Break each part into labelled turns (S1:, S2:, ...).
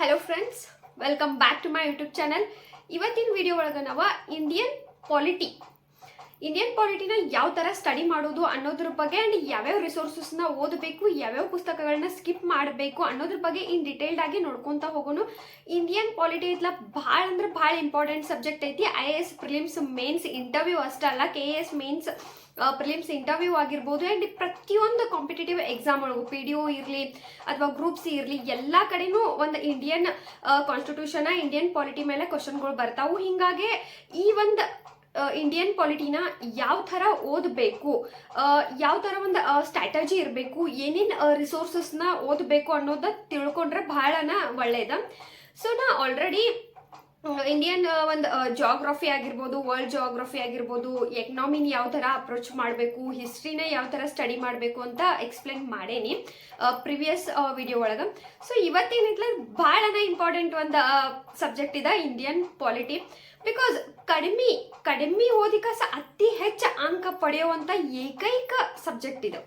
S1: Hello friends welcome back to my YouTube channel ಇವತ್ತಿನ video ಒಳಗೆ ನಾವು ಇಂಡಿಯನ್ ಪಾಲಿಟಿ ಇಂಡಿಯನ್ ಪಾಲಿಟಿನ ಯಾವ ಥರ ಸ್ಟಡಿ ಮಾಡೋದು ಅನ್ನೋದ್ರ ಬಗ್ಗೆ ಆ್ಯಂಡ್ ಯಾವ್ಯಾವ ರಿಸೋರ್ಸಸ್ನ ಓದಬೇಕು, ಯಾವ್ಯಾವ ಪುಸ್ತಕಗಳನ್ನ ಸ್ಕಿಪ್ ಮಾಡಬೇಕು ಅನ್ನೋದ್ರ ಬಗ್ಗೆ ಇನ್ ಡಿಟೇಲ್ಡ್ ಆಗಿ ನೋಡ್ಕೊಂತ ಹೋಗೋಣ ಇಂಡಿಯನ್ ಪಾಲಿಟಿ ಇತ್ಲ ಭಾಳ ಅಂದ್ರೆ ಭಾಳ ಇಂಪಾರ್ಟೆಂಟ್ ಸಬ್ಜೆಕ್ಟ್ ಐತಿ. I A S prelims mains interview ಅಷ್ಟೇ ಅಲ್ಲ K S mains prelims interview ಆಗಿರ್ಬೋದು ಆ್ಯಂಡ್ ಪ್ರತಿಯೊಂದು ಕಾಂಪಿಟೇಟಿವ್ ಎಕ್ಸಾಮ್ ಒಳಗು ಪಿ ಡಿ ಒ ಇರಲಿ ಅಥವಾ ಗ್ರೂಪ್ಸ್ ಇರಲಿ, ಎಲ್ಲ ಕಡೆನೂ ಒಂದು ಇಂಡಿಯನ್ ಕಾನ್ಸ್ಟಿಟ್ಯೂಷನ್ ಇಂಡಿಯನ್ ಪಾಲಿಟಿ ಮೇಲೆ ಕ್ವಶನ್ಗಳು ಬರ್ತಾವು. ಹಿಂಗಾಗಿ ಈ ಒಂದು ಇಂಡಿಯನ್ ಪಾಲಿಟಿನ ಯಾವ ಥರ ಓದಬೇಕು? ಯಾವ ಥರ ಒಂದು ಸ್ಟ್ರಾಟಜಿ ಇರಬೇಕು? ಏನೇನು ರಿಸೋರ್ಸಸ್ನ ಓದಬೇಕು ಅನ್ನೋದ ತಿಳ್ಕೊಂಡ್ರೆ ಭಾಳನ ಒಳ್ಳೇದ. ಸೊ ನಾ ಆಲ್ರೆಡಿ ಇಂಡಿಯನ್ ಒಂದು ಜಾಗ್ರಫಿ ಆಗಿರ್ಬೋದು ವರ್ಲ್ಡ್ ಜಾಗ್ರಫಿ ಆಗಿರ್ಬೋದು ಎಕನಾಮಿನ ಯಾವ ಥರ ಅಪ್ರೋಚ್ ಮಾಡಬೇಕು ಹಿಸ್ಟ್ರಿನ ಯಾವ ಥರ ಸ್ಟಡಿ ಮಾಡಬೇಕು ಅಂತ ಎಕ್ಸ್ಪ್ಲೇನ್ ಮಾಡೇನಿ ಪ್ರಿವಿಯಸ್ ವಿಡಿಯೋ ಒಳಗೆ. ಸೊ ಇವತ್ತೇನಿದ್ಲ ಭಾಳನ ಇಂಪಾರ್ಟೆಂಟ್ ಒಂದು ಸಬ್ಜೆಕ್ಟ್ ಇದೆ ಇಂಡಿಯನ್ ಪಾಲಿಟಿ ಬಿಕಾಸ್ ಕಡಿಮೆ ಕಡಿಮೆ ಓದಿಕ ಸಹ ಅತಿ ಹೆಚ್ಚು ಅಂಕ ಪಡೆಯುವಂಥ ಏಕೈಕ ಸಬ್ಜೆಕ್ಟ್ ಇದು.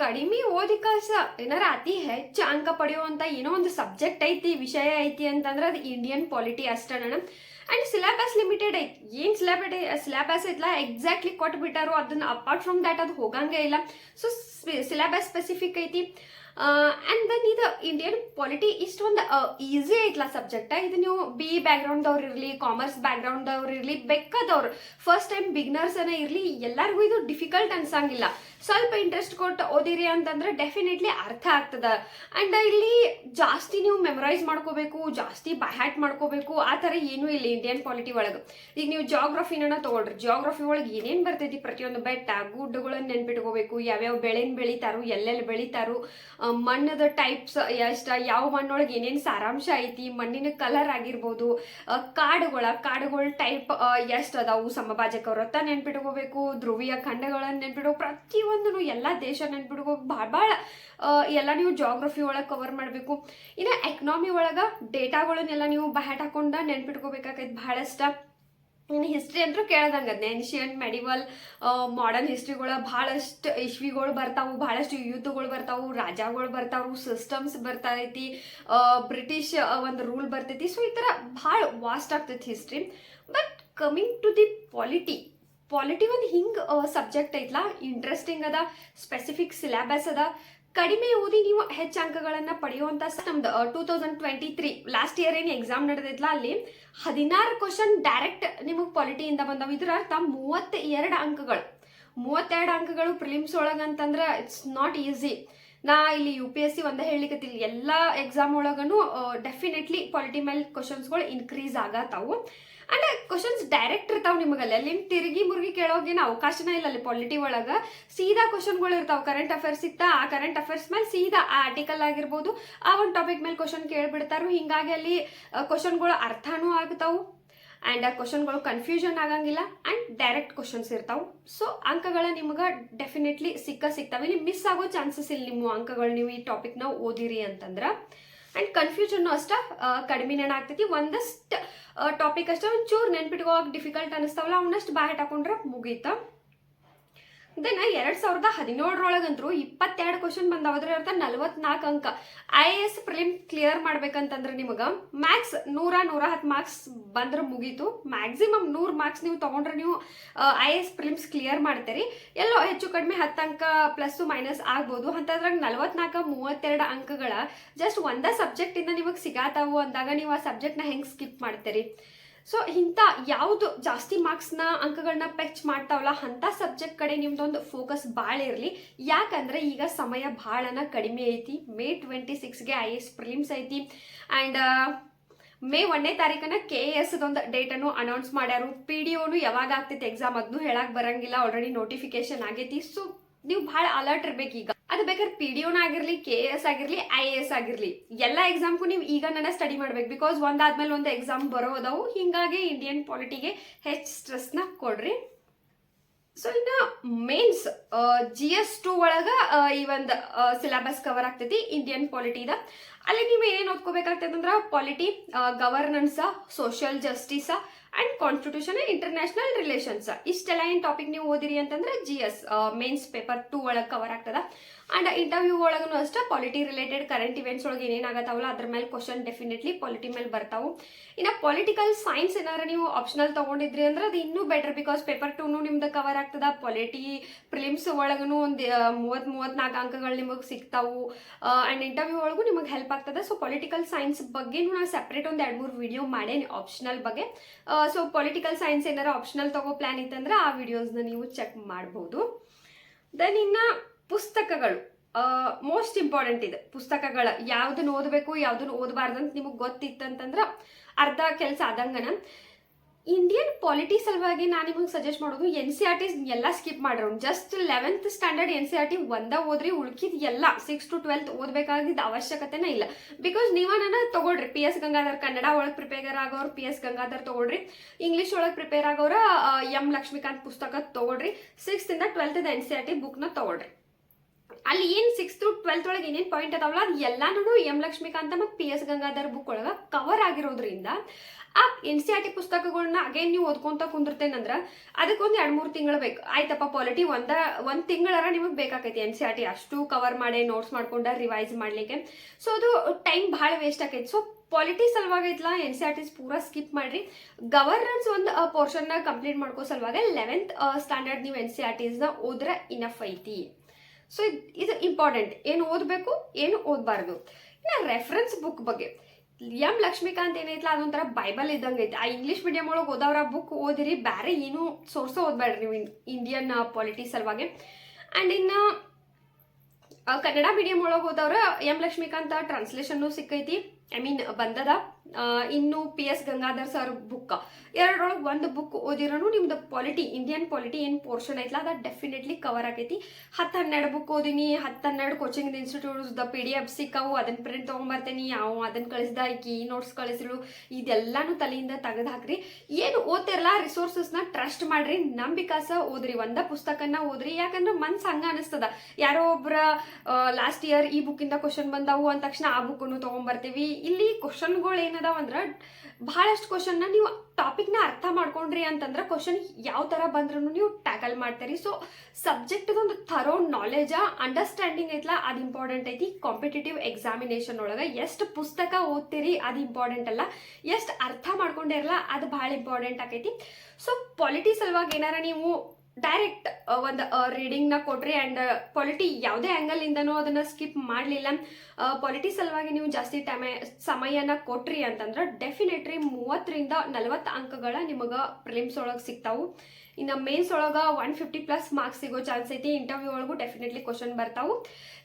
S1: ಕಡಿಮೆ ಓದಿಕ ಸಹ ಏನಾರ ಅತಿ ಹೆಚ್ಚು ಅಂಕ ಪಡೆಯುವಂಥ ಏನೋ ಒಂದು ಸಬ್ಜೆಕ್ಟ್ ಐತಿ, ವಿಷಯ ಐತಿ ಅಂತಂದ್ರೆ ಅದು ಇಂಡಿಯನ್ ಪಾಲಿಟಿ ಅಷ್ಟೇ ಆ್ಯಂಡ್ ಸಿಲೆಬಸ್ ಲಿಮಿಟೆಡ್ ಐತಿ. ಏನು ಸಿಲೆಬಸ್ ಸಿಲೆಬಸ್ ಐತಲ್ಲ ಎಕ್ಸಾಕ್ಟ್ಲಿ ಕೊಟ್ಬಿಟ್ಟಾರು ಅದನ್ನ ಅಪಾರ್ಟ್ ಫ್ರಮ್ ದ್ಯಾಟ್ ಅದು ಹೋಗಂಗೇ ಇಲ್ಲ. ಸೊ ಸಿಲೆಬಸ್ ಸ್ಪೆಸಿಫಿಕ್ ಐತಿ. ಆ್ಯಂಡ್ ದೆನ್ ಇದು ಇಂಡಿಯನ್ ಪಾಲಿಟಿ ಇಷ್ಟೊಂದು ಈಸಿ ಐತಲ್ಲ ಸಬ್ಜೆಕ್ಟ್ ಇದು ನೀವು ಬಿ ಬ್ಯಾಕ್ಗ್ರೌಂಡ್ದವ್ರು ಇರಲಿ ಕಾಮರ್ಸ್ ಬ್ಯಾಕ್ಗ್ರೌಂಡ್ದವ್ರು ಇರಲಿ ಬೆಕ್ಕದವ್ರು ಫಸ್ಟ್ ಟೈಮ್ ಬಿಗ್ನರ್ಸ್ ಅನ್ನ ಇರಲಿ, ಎಲ್ಲರಿಗೂ ಇದು ಡಿಫಿಕಲ್ಟ್ ಅನ್ಸಂಗಿಲ್ಲ. ಸ್ವಲ್ಪ ಇಂಟ್ರೆಸ್ಟ್ ಕೊಟ್ಟು ಓದಿರಿ ಅಂತಂದ್ರೆ ಡೆಫಿನೆಟ್ಲಿ ಅರ್ಥ ಆಗ್ತದ. ಅಂಡ್ ಇಲ್ಲಿ ಜಾಸ್ತಿ ನೀವು ಮೆಮೊರೈಸ್ ಮಾಡ್ಕೋಬೇಕು, ಜಾಸ್ತಿ ಬೈಹ್ಯಾಟ್ ಮಾಡ್ಕೋಬೇಕು, ಆ ಥರ ಏನೂ ಇಲ್ಲ ಇಂಡಿಯನ್ ಪಾಲಿಟಿ ಒಳಗೆ. ಈಗ ನೀವು ಜಾಗ್ರಫಿನ ತಗೊಳ್ರಿ. ಜಾಗ್ರಫಿ ಒಳಗೆ ಏನೇನು ಬರ್ತೈತಿ? ಪ್ರತಿಯೊಂದು ಬೆಟ್ಟ, ಗುಡ್ಡಗಳನ್ನ ನೆನ್ಪಿಟ್ಕೋಬೇಕು. ಯಾವ್ಯಾವ ಬೆಳೆನ ಬೆಳಿತಾರು ಎಲ್ಲೆಲ್ಲಿ ಬೆಳಿತಾರು ಮಣ್ಣದ ಟೈಪ್ಸ್ ಎಷ್ಟ, ಯಾವ ಮಣ್ಣೊಳಗೆ ಏನೇನು ಸಾರಾಂಶ ಐತಿ, ಮಣ್ಣಿನ ಕಲರ್ ಆಗಿರ್ಬೋದು ಕಾಡುಗಳ ಕಾಡುಗಳ ಟೈಪ್ ಎಷ್ಟು ಅದಾವು? ಸಮಭಾಜಕ ವೃತ್ತ ನೆನ್ಪಿಟ್ಕೋಬೇಕು, ಧ್ರುವೀಯ ಖಂಡಗಳನ್ನ ನೆನ್ಪಿಟ್ಕೋ ಪ್ರತಿಯೊಂದನು ಎಲ್ಲ ದೇಶ ನೆನ್ಬಿಡ್ಕೊ ಭಾಳ ಭಾಳ ಎಲ್ಲ ನೀವು ಜಾಗ್ರಫಿ ಒಳಗೆ ಕವರ್ ಮಾಡಬೇಕು. ಇನ್ನು ಎಕನಾಮಿ ಒಳಗೆ ಡೇಟಾಗಳನ್ನೆಲ್ಲ ನೀವು ಬಹ್ಯಾಟ್ ಹಾಕೊಂಡ ನೆನ್ಪಿಟ್ಕೋಬೇಕಾಗೈತೆ ಭಾಳಷ್ಟ. ಇನ್ನು ಹಿಸ್ಟ್ರಿ ಅಂತೂ ಕೇಳ್ದಂಗೆ ಅದ್ನ ಏನ್ಷಿಯಂಟ್ ಮೆಡಿವಲ್ ಮಾಡರ್ನ್ ಹಿಸ್ಟ್ರಿಗಳ ಭಾಳಷ್ಟು ಇಶ್ವಿಗಳು ಬರ್ತಾವು, ಭಾಳಷ್ಟು ಯುದ್ಧಗಳು ಬರ್ತಾವು, ರಾಜಾಗಳು ಬರ್ತಾವು ಸಿಸ್ಟಮ್ಸ್ ಬರ್ತೈತಿ ಬ್ರಿಟಿಷ್ ಒಂದು ರೂಲ್ ಬರ್ತೈತಿ. ಸೊ ಈ ಥರ ಭಾಳ ವಾಸ್ಟ್ ಆಗ್ತೈತಿ history but coming to the polity polity ಒಂದು ಹಿಂಗೆ ಸಬ್ಜೆಕ್ಟ್ ಐತ್ಲಾ? ಇಂಟ್ರೆಸ್ಟಿಂಗ್ ಅದ ಸ್ಪೆಸಿಫಿಕ್ ಸಿಲೆಬಸ್ ಅದ. ಕಡಿಮೆ ಓದಿ ನೀವು ಹೆಚ್ಚು ಅಂಕಗಳನ್ನು ಪಡೆಯುವಂಥ ನಮ್ದು two thousand twenty three last year ಏನು ಎಕ್ಸಾಮ್ ನಡೆದಿತ್ತಲ್ಲ ಅಲ್ಲಿ? ಹದಿನಾರು ಕ್ವಶನ್ ಡೈರೆಕ್ಟ್ ನಿಮಗೆ ಪಾಲಿಟಿಯಿಂದ ಬಂದವು. ಇದ್ರ ಅರ್ಥ ಮೂವತ್ತ ಎರಡು ಅಂಕಗಳು. ಮೂವತ್ತೆರಡು ಅಂಕಗಳು ಪ್ರಿಲಿಮ್ಸ್ ಒಳಗಂತಂದ್ರೆ ಇಟ್ಸ್ ನಾಟ್ ಈಸಿ ನಾ ಇಲ್ಲಿ ಯು ಪಿ ಎಸ್ ಸಿ ಒಂದೇ ಹೇಳಲಿಕ್ಕತ್ತಿಲ್ಲ ಎಲ್ಲ ಎಕ್ಸಾಮ್ ಒಳಗನು ಡೆಫಿನೆಟ್ಲಿ ಪಾಲಿಟಿ ಮೇಲೆ ಕ್ವಶನ್ಸ್ಗಳು ಇನ್ಕ್ರೀಸ್ ಆಗತ್ತಾವು. ಅಂಡ್ ಕ್ವಶನ್ಸ್ ಡೈರೆಕ್ಟ್ ಇರ್ತಾವ ನಿಮಗಲ್ಲಿ. ಅಲ್ಲಿ ತಿರುಗಿ ಮುರುಗಿ ಕೇಳೋಗೇನು ಅವಕಾಶನೇ ಇಲ್ಲ ಅಲ್ಲಿ ಪಾಲಿಟಿ ಒಳಗೆ. ಸೀದಾ ಕ್ವಶನ್ಗಳು ಇರ್ತಾವೆ. ಕರೆಂಟ್ ಅಫೇರ್ಸ್ ಸಿಗ್ತಾ, ಆ ಕರೆಂಟ್ ಅಫೇರ್ಸ್ ಮೇಲೆ ಸೀದಾ ಆ ಆರ್ಟಿಕಲ್ ಆಗಿರ್ಬೋದು, ಆ ಒಂದು ಟಾಪಿಕ್ ಮೇಲೆ ಕ್ವಶನ್ ಕೇಳ್ಬಿಡ್ತಾರು ಹಿಂಗಾಗಿ ಅಲ್ಲಿ ಕ್ವಶನ್ಗಳು ಅರ್ಥನೂ ಆಗ್ತಾವೆ. ಆ್ಯಂಡ್ ಆ ಕ್ವಶನ್ಗಳು ಕನ್ಫ್ಯೂಷನ್ ಆಗಂಗಿಲ್ಲ. ಆ್ಯಂಡ್ ಡೈರೆಕ್ಟ್ ಕ್ವಶನ್ಸ್ ಇರ್ತಾವೆ. ಸೊ ಅಂಕಗಳ ನಿಮ್ಗೆ ಡೆಫಿನೆಟ್ಲಿ ಸಿಕ್ಕ, ಸಿಗ್ತಾವೆ. ಇಲ್ಲಿ ಮಿಸ್ ಆಗೋ ಚಾನ್ಸಸ್ ಇಲ್ಲ ನಿಮ್ಮ ಅಂಕಗಳು ನೀವು ಈ ಟಾಪಿಕ್ನ ಓದಿರಿ ಅಂತಂದ್ರೆ. ಆ್ಯಂಡ್ ಕನ್ಫ್ಯೂಷನ್ನು ಅಷ್ಟ ಕಡಿಮೆನೇ ಆಗ್ತೈತಿ? ಒಂದಷ್ಟು ಟಾಪಿಕ್ ಅಷ್ಟೇ ಒಂಚೂರು ನೆನ್ಪಿಟ್ಕೋವಾಗ ಡಿಫಿಕಲ್ಟ್ ಅನಿಸ್ತಾವಲ್ಲ, ಅವನಷ್ಟು ಬಾಯ್ ಹಾಕೊಂಡ್ರೆ ಮುಗೀತಾ? ದೆನ್ ಎರಡ್ ಸಾವಿರದ ಹದಿನೇಳರೊಳಗಂತರೂ ಇಪ್ಪತ್ತೆರಡು ಕ್ವಶನ್ ಬಂದಾವ. ಅದ್ರ ಅರ್ಥ ನಲವತ್ನಾಲ್ಕು ಅಂಕ. I A S prelim clear ಮಾಡ್ಬೇಕಂತಂದ್ರೆ ನಿಮಗೆ ಮ್ಯಾಕ್ಸ್ ನೂರ ನೂರ ಹತ್ತು ಮಾರ್ಕ್ಸ್ ಬಂದ್ರೆ ಮುಗೀತು. ಮ್ಯಾಕ್ಸಿಮಮ್ ನೂರು ಮಾರ್ಕ್ಸ್ ನೀವು ತಗೊಂಡ್ರೆ ನೀವು I A S prelims clear ಮಾಡ್ತೀರಿ. ಎಲ್ಲೋ ಹೆಚ್ಚು ಕಡಿಮೆ ಹತ್ತು ಅಂಕ ಪ್ಲಸ್ ಮೈನಸ್ ಆಗ್ಬೋದು. ಅಂತದ್ರಾಗ ನಲವತ್ನಾಲ್ಕು ಮೂವತ್ತೆರಡು ಅಂಕಗಳ ಜಸ್ಟ್ ಒಂದೇ ಸಬ್ಜೆಕ್ಟಿಂದ ನಿಮಗೆ ಸಿಗಾತಾವು ಅಂದಾಗ ನೀವು ಆ ಸಬ್ಜೆಕ್ಟ್ನ ಹೆಂಗೆ ಸ್ಕಿಪ್ ಮಾಡ್ತೀರಿ? ಸೊ ಇಂಥ ಯಾವುದು ಜಾಸ್ತಿ ಮಾರ್ಕ್ಸ್ನ ಅಂಕಗಳನ್ನ ಪೆಚ್ ಮಾಡ್ತಾವಲ್ಲ ಅಂಥ ಸಬ್ಜೆಕ್ಟ್ ಕಡೆ ನಿಮ್ದೊಂದು ಫೋಕಸ್ ಭಾಳ ಇರಲಿ. ಯಾಕಂದರೆ ಈಗ ಸಮಯ ಭಾಳನ ಕಡಿಮೆ ಐತಿ. ಮೇ ಟ್ವೆಂಟಿ ಸಿಕ್ಸ್ಗೆ ಐ ಎಸ್ ಪ್ರಿಲಿಮ್ಸ್ ಐತಿ. ಆ್ಯಂಡ್ ಮೇ ಒಂದನೇ ತಾರೀಕನ ಕೆ ಎಸ್ ಒಂದು ಡೇಟನ್ನು ಅನೌನ್ಸ್ ಮಾಡ್ಯಾರು. ಪಿ ಡಿ ಒನು ಯಾವಾಗ ಆಗ್ತೈತೆ ಎಕ್ಸಾಮ್ ಅದನ್ನು ಹೇಳಕ್ಕೆ ಬರಂಗಿಲ್ಲ. ಆಲ್ರೆಡಿ ನೋಟಿಫಿಕೇಶನ್ ಆಗೈತಿ. ಸೊ ನೀವು ಭಾಳ ಅಲರ್ಟ್ ಇರ್ಬೇಕು ಈಗ ಅದು ಬೇಕಾದ್ರೆ ಪಿ ಡಿ ಒನ ಆಗಿರ್ಲಿ ಕೆ ಎಸ್ ಆಗಿರ್ಲಿ ಐ ಎ ಎಸ್ ಆಗಿರ್ಲಿ, ಎಲ್ಲ ಎಕ್ಸಾಮ್ಗೂ ನೀವು ಈಗ ನನ್ನ ಸ್ಟಡಿ ಮಾಡ್ಬೇಕು. ಬಿಕಾಸ್ ಒಂದಾದ್ಮೇಲೆ ಒಂದು ಎಕ್ಸಾಮ್ ಬರೋದವು. ಹಿಂಗಾಗಿ ಇಂಡಿಯನ್ ಪಾಲಿಟಿಗೆ ಹೆಚ್ಚು ಸ್ಟ್ರೆಸ್ನ ಕೊಡ್ರಿ. ಸೊ ಇನ್ನು ಮೇನ್ಸ್ ಜಿ ಎಸ್ ಟು ಒಳಗ ಈ ಒಂದು ಸಿಲೆಬಸ್ ಕವರ್ ಆಗ್ತೈತಿ ಇಂಡಿಯನ್ ಪಾಲಿಟಿದ ಅಲ್ಲಿ ನೀವು ಏನೇನು ಓದ್ಕೋಬೇಕಾಗ್ತದೆ ಅಂದ್ರೆ polity governance social justice and constitution international relations ಇಷ್ಟೆಲ್ಲ ಏನು ಟಾಪಿಕ್ ನೀವು ಓದಿರಿ ಅಂತಂದ್ರೆ G S mains paper two ಒಳಗೆ ಕವರ್ ಆಗ್ತದ. ಅಂಡ್ ಇಂಟರ್ವ್ಯೂ ಒಳಗೂ ಅಷ್ಟೇ ಪಾಲಿಟಿ ರಿಲೇಟೆಡ್ ಕರೆಂಟ್ ಇವೆಂಟ್ಸ್ ಒಳಗೆ ಏನೇನಾಗತ್ತಾವಲ್ಲ ಅದ್ರ ಮೇಲೆ ಕ್ವಶನ್ ಡೆಫಿನೆಟ್ಲಿ ಪಾಲಿಟಿ ಮೇಲೆ ಬರ್ತಾವು. ಇನ್ನು ಪೊಲಿಟಿಕಲ್ ಸೈನ್ಸ್ ಏನಾರ ನೀವು ಆಪ್ಷನಲ್ ತಗೊಂಡಿದ್ರಿ ಅಂದ್ರೆ ಅದು ಇನ್ನೂ ಬೆಟರ್ ಬಿಕಾಸ್ ಪೇಪರ್ ಟೂನು ನಿಮ್ದು ಕವರ್ ಆಗ್ತದ. ಪಾಲಿಟಿ ಪ್ರಿಲಿಮ್ಸ್ ಒಳಗೂ ಒಂದು ಮೂವತ್ತು ಮೂವತ್ನಾಲ್ಕು ಅಂಕಗಳು ನಿಮಗೆ ಸಿಗ್ತಾವು. ಆ್ಯಂಡ್ ಇಂಟರ್ವ್ಯೂ ಒಳಗೂ ನಿಮಗೆ ಹೆಲ್ಪ್ ಆಗ್ತದೆ. ಸೊ ಪೊಲಿಟಿಕಲ್ ಸೈನ್ಸ್ ಬಗ್ಗೆನೂ ನಾನು ಸಪ್ರೇಟ್ ಒಂದು ಎರಡು ಮೂರು ವಿಡಿಯೋ ಮಾಡೇನಿ ಆಪ್ಷನಲ್ ಬಗ್ಗೆ. ಸೊ ಪೊಲಿಟಿಕಲ್ ಸೈನ್ಸ್ ಏನಾರ ಆಪ್ಷನಲ್ ತಗೋ ಪ್ಲಾನ್ ಇತ್ತಂದ್ರೆ ಆ ವಿಡಿಯೋಸ್ನ ನೀವು ಚೆಕ್ ಮಾಡ್ಬೋದು. ದೆನ್ ಇನ್ನು ಪುಸ್ತಕಗಳು. ಮೋಸ್ಟ್ ಇಂಪಾರ್ಟೆಂಟ್ ಇದೆ. ಪುಸ್ತಕಗಳ ಯಾವ್ದನ್ನ ಓದಬೇಕು ಯಾವ್ದನ್ನ ಓದಬಾರ್ದು ಅಂತ ನಿಮಗೆ ಗೊತ್ತಿತ್ತಂತಂದ್ರೆ ಅರ್ಧ ಕೆಲಸ ಆದಂಗನ. ಇಂಡಿಯನ್ ಪಾಲಿಟಿ ಸಲುವಾಗಿ ನಾನು ನಿಮಗೆ ಸಜೆಸ್ಟ್ ಮಾಡೋದು ಎನ್ ಸಿ ಆರ್ ಟಿ ಎಲ್ಲ ಸ್ಕಿಪ್ ಮಾಡಿರೋ just eleventh standard N C R T ಒಂದ ಓದ್ರಿ, ಉಳ್ಕಿದ್ ಎಲ್ಲ ಸಿಕ್ಸ್ ಟು ಟ್ವೆಲ್ತ್ ಓದಬೇಕಾಗಿದ್ದ ಅವಶ್ಯಕತೆನೇ ಇಲ್ಲ. ಬಿಕಾಸ್ ನೀವ ನನ್ನ ತಗೊಳ್ರಿ. ಪಿ ಎಸ್ ಗಂಗಾಧರ್ ಕನ್ನಡ ಒಳಗೆ ಪ್ರಿಪೇರ್ ಆಗೋರು ಪಿ ಎಸ್ ಗಂಗಾಧರ್ ತಗೊಳ್ರಿ. ಇಂಗ್ಲಿಷ್ ಒಳಗೆ ಪ್ರಿಪೇರ್ ಆಗೋರ ಎಂ ಲಕ್ಷ್ಮೀಕಾಂತ್ ಪುಸ್ತಕ ತಗೊಳ್ರಿ. ಸಿಕ್ಸ್ತ್ ಇಂದ twelfth N C R T ಬುಕ್ನ ತಗೊಳ್ರಿ. ಅಲ್ಲಿ ಏನು ಟು ಟ್ವೆಲ್ತ್ ಒಳಗೆ ಏನೇನು ಪಾಯಿಂಟ್ ಅದಾವಲ್ಲ, ಅದು ಎಲ್ಲಾನು ಎಂ ಲಕ್ಷ್ಮೀಕಾಂತ ಮತ್ತು ಪಿ ಎಸ್ ಗಂಗಾಧರ್ ಬುಕ್ ಒಳಗೆ ಕವರ್ ಆಗಿರೋದ್ರಿಂದ ಆ ಎನ್ ಸಿ ಆರ್ ಟಿ ಪುಸ್ತಕಗಳನ್ನ ಅಗೇನ್ ನೀವು ಓದ್ಕೊಂತ ಕುಂದಿರ್ತೇನಂದ್ರ ಅದಕ್ಕೊಂದು ಎರಡು ಮೂರು ತಿಂಗಳು ಬೇಕು. ಆಯ್ತಪ್ಪ ಪಾಲಿಟಿ ಒಂದ, ಒಂದು ತಿಂಗಳರ ನಿಮಗೆ ಬೇಕಾಕೈತಿ ಎನ್ ಸಿ ಆರ್ ಟಿ ಅಷ್ಟು ಕವರ್ ಮಾಡಿ ನೋಟ್ಸ್ ಮಾಡ್ಕೊಂಡ ರಿವೈಸ್ ಮಾಡ್ಲಿಕ್ಕೆ. ಸೊ ಅದು ಟೈಮ್ ಭಾಳ ವೇಸ್ಟ್ ಆಕೈತಿ. ಸೊ ಪಾಲಿಟಿ ಸಲುವಾಗಿ ಎನ್ ಸಿ ಆರ್ ಟಿಸ್ ಪೂರಾ ಸ್ಕಿಪ್ ಮಾಡ್ರಿ. ಗವರ್ನೆನ್ಸ್ ಒಂದು ಪೋರ್ಷನ್ನ ಕಂಪ್ಲೀಟ್ ಮಾಡ್ಕೋ ಸಲುವಾಗಿ ಲೆವೆಂತ್ ಸ್ಟ್ಯಾಂಡರ್ಡ್ ನೀವು ಎನ್ ಸಿ ಆರ್ ಟಿಸ್ನ ಓದ್ರೆ ಇನಫ್ ಐತಿ. ಸೊ ಇದು ಇಂಪಾರ್ಟೆಂಟ್ ಏನು ಓದಬೇಕು, ಏನು ಓದಬಾರ್ದು. ಇನ್ನು ರೆಫರೆನ್ಸ್ ಬುಕ್ ಬಗ್ಗೆ. ಎಂ ಲಕ್ಷ್ಮೀಕಾಂತ್ ಏನೈತಲ್ಲ ಅದೊಂಥರ ಬೈಬಲ್ ಇದ್ದಂಗೆ ಐತೆ. ಆ ಇಂಗ್ಲೀಷ್ ಮೀಡಿಯಂ ಒಳಗೆ ಓದೋರ ಬುಕ್ ಓದಿರಿ. ಬೇರೆ ಏನು ಸೋರ್ಸ ಓದಬೇಡ್ರಿ ನೀವು ಇಂಡಿಯನ್ ಪಾಲಿಟಿ ಸಲುವಾಗಿ ಆ್ಯಂಡ್ ಇನ್ನು ಕನ್ನಡ ಮೀಡಿಯಂ ಒಳಗೆ ಹೋದವ್ರ ಎಂ ಲಕ್ಷ್ಮೀಕಾಂತ್ ಟ್ರಾನ್ಸ್ಲೇಷನ್ನು ಸಿಕ್ಕೈತಿ. ಐ ಮೀನ್ ಬಂದದ. ಇನ್ನು P S Gangadhar sir book ಎರಡರೊಳಗೆ ಒಂದು ಬುಕ್ ಓದಿರೋನು ನಿಮ್ದು ಪಾಲಿಟಿ ಇಂಡಿಯನ್ ಪಾಲಿಟಿ ಏನು ಪೋರ್ಷನ್ ಐತಲ್ಲ ಅದು ಡೆಫಿನೆಟ್ಲಿ ಕವರ್ ಆಗೈತಿ. ಹತ್ತು ಹನ್ನೆರಡು ಬುಕ್ ಓದಿನಿ ಹತ್ತು ಹನ್ನೆರಡು ಕೋಚಿಂಗ್ ಇನ್ಸ್ಟಿಟ್ಯೂಟ್ಸ್ ದ ಪಿ ಡಿ ಎಫ್ ಸಿಕ್ಕವು ಅದನ್ನ ಪ್ರಿಂಟ್ ತೊಗೊಂಬರ್ತೇನೆ, ಅವು ಅದನ್ನು ಕಳಿಸ್ದ, ಈಕಿ ಈ ನೋಟ್ಸ್ ಕಳಿಸಿಳು ಇದೆಲ್ಲಾನು ತಲೆಯಿಂದ ತೆಗೆದು ಹಾಕ್ರಿ. ಏನು ಓದ್ತಿರಲ್ಲ ರಿಸೋರ್ಸಸ್ನ ಟ್ರಸ್ಟ್ ಮಾಡ್ರಿ ನಂಬಿಕಾಸ ಓದ್ರಿ, ಒಂದ ಪುಸ್ತಕನ ಓದ್ರಿ. ಯಾಕಂದ್ರೆ ಮನ್ಸು ಹಂಗ ಅನಿಸ್ತದ. ಯಾರೋ ಒಬ್ರ ಲಾಸ್ಟ್ ಇಯರ್ ಈ ಬುಕ್ಕಿಂದ ಕ್ವಶನ್ ಬಂದವು ಅಂದ ತಕ್ಷಣ ಆ ಬುಕ್ಕನ್ನು ತೊಗೊಂಬರ್ತೀವಿ. ಇಲ್ಲಿ ಕ್ವಶನ್ಗಳು ಏನದಾವ ಅಂದ್ರೆ ಬಹಳಷ್ಟು ಕ್ವಶನ್ನ ನೀವು ಟಾಪಿಕ್ನ ಅರ್ಥ ಮಾಡ್ಕೊಂಡ್ರಿ ಅಂತಂದ್ರೆ ಕ್ವಶನ್ ಯಾವ ಥರ ಬಂದ್ರೂ ನೀವು ಟ್ಯಾಕಲ್ ಮಾಡ್ತೀರಿ. ಸೊ ಸಬ್ಜೆಕ್ಟ್ ಒಂದು ಥರೋ ನಾಲೆಜ ಅಂಡರ್ಸ್ಟ್ಯಾಂಡಿಂಗ್ ಐತ್ಲ, ಅದು ಇಂಪಾರ್ಟೆಂಟ್ ಐತಿ. ಕಾಂಪಿಟೇಟಿವ್ ಎಕ್ಸಾಮಿನೇಷನ್ ಒಳಗೆ ಎಷ್ಟು ಪುಸ್ತಕ ಓದ್ತೀರಿ ಅದು ಇಂಪಾರ್ಟೆಂಟ್ ಅಲ್ಲ. ಎಷ್ಟು ಅರ್ಥ ಮಾಡ್ಕೊಂಡಿರಲ್ಲ ಅದು ಭಾಳ ಇಂಪಾರ್ಟೆಂಟ್ ಆಕೈತಿ. ಸೊ ಪಾಲಿಟಿ ಸಲುವಾಗಿ ಏನಾರ ನೀವು ಡೈರೆಕ್ಟ್ ಒಂದು ರೀಡಿಂಗ್ನ ಕೊಟ್ರಿ ಆ್ಯಂಡ್ ಪಾಲಿಟಿ ಯಾವುದೇ ಆ್ಯಂಗಲಿಂದನೂ ಅದನ್ನು ಸ್ಕಿಪ್ ಮಾಡಲಿಲ್ಲ. ಪಾಲಿಟಿ ಸಲುವಾಗಿ ನೀವು ಜಾಸ್ತಿ ಟೈಮ್ ಸಮಯನ ಕೊಟ್ರಿ ಅಂತಂದ್ರೆ ಡೆಫಿನೆಟ್ಲಿ ಮೂವತ್ತರಿಂದ ನಲವತ್ತು ಅಂಕಗಳ ನಿಮಗೆ ಪ್ರಿಲಿಮ್ಸ್ ಒಳಗೆ ಸಿಗ್ತಾವು. ಇನ್ನು ಮೇನ್ಸ್ ಒಳಗೆ ಒನ್ ಫಿಫ್ಟಿ ಪ್ಲಸ್ ಮಾರ್ಕ್ಸ್ ಸಿಗೋ ಚಾನ್ಸ್ ಐತಿ. ಇಂಟರ್ವ್ಯೂ ಒಳಗೂ ಡೆಫಿನೆಟ್ಲಿ ಕ್ವಶನ್ ಬರ್ತಾವು.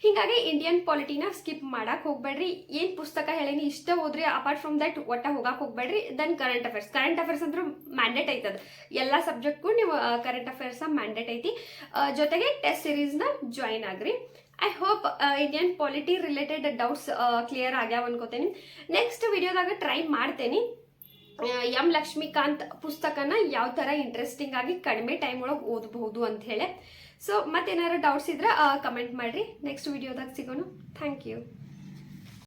S1: ಹೀಗಾಗಿ ಇಂಡಿಯನ್ ಪಾಲಿಟಿನ ಸ್ಕಿಪ್ ಮಾಡಕ್ಕೆ ಹೋಗ್ಬೇಡ್ರಿ. ಏನು ಪುಸ್ತಕ ಹೇಳಿನಿ ಇಷ್ಟ ಹೋದ್ರಿ ಅಪಾರ್ಟ್ ಫ್ರಮ್ ದಟ್ ಒಟ್ಟ ಹೋಗಕ್ಕೆ ಹೋಗ್ಬೇಡ್ರಿ. Then current affairs current affairs ಅಂದ್ರೆ ಮ್ಯಾಂಡೇಟ್ ಐತದ ಎಲ್ಲ ಸಬ್ಜೆಕ್ಟ್ಗೂ ನೀವು ಕರೆಂಟ್ ಅಫೇರ್ಸ್ ಮ್ಯಾಂಡೇಟ್ ಐತಿ. ಜೊತೆಗೆ ಟೆಸ್ಟ್ ಸಿರೀಸ್ನ join agri. I hope Indian polity related doubts clear ಆಗ್ಯಾವ ಅನ್ಕೋತೀನಿ. ನೆಕ್ಸ್ಟ್ ವಿಡಿಯೋದಾಗ ಟ್ರೈ ಮಾಡ್ತೇನೆ. ಎಂ ಲಕ್ಷ್ಮೀಕಾಂತ್ ಪುಸ್ತಕನ ಯಾವ ಥರ ಇಂಟ್ರೆಸ್ಟಿಂಗ್ ಆಗಿ ಕಡಿಮೆ ಟೈಮ್ ಒಳಗೆ ಓದಬಹುದು ಅಂತ ಹೇಳಿ. ಸೊ ಮತ್ತೇನಾದ್ರು ಡೌಟ್ಸ್ ಇದ್ರೆ ಕಮೆಂಟ್ ಮಾಡಿರಿ. ನೆಕ್ಸ್ಟ್ ವಿಡಿಯೋದಾಗ ಸಿಗೋಣ. Thank you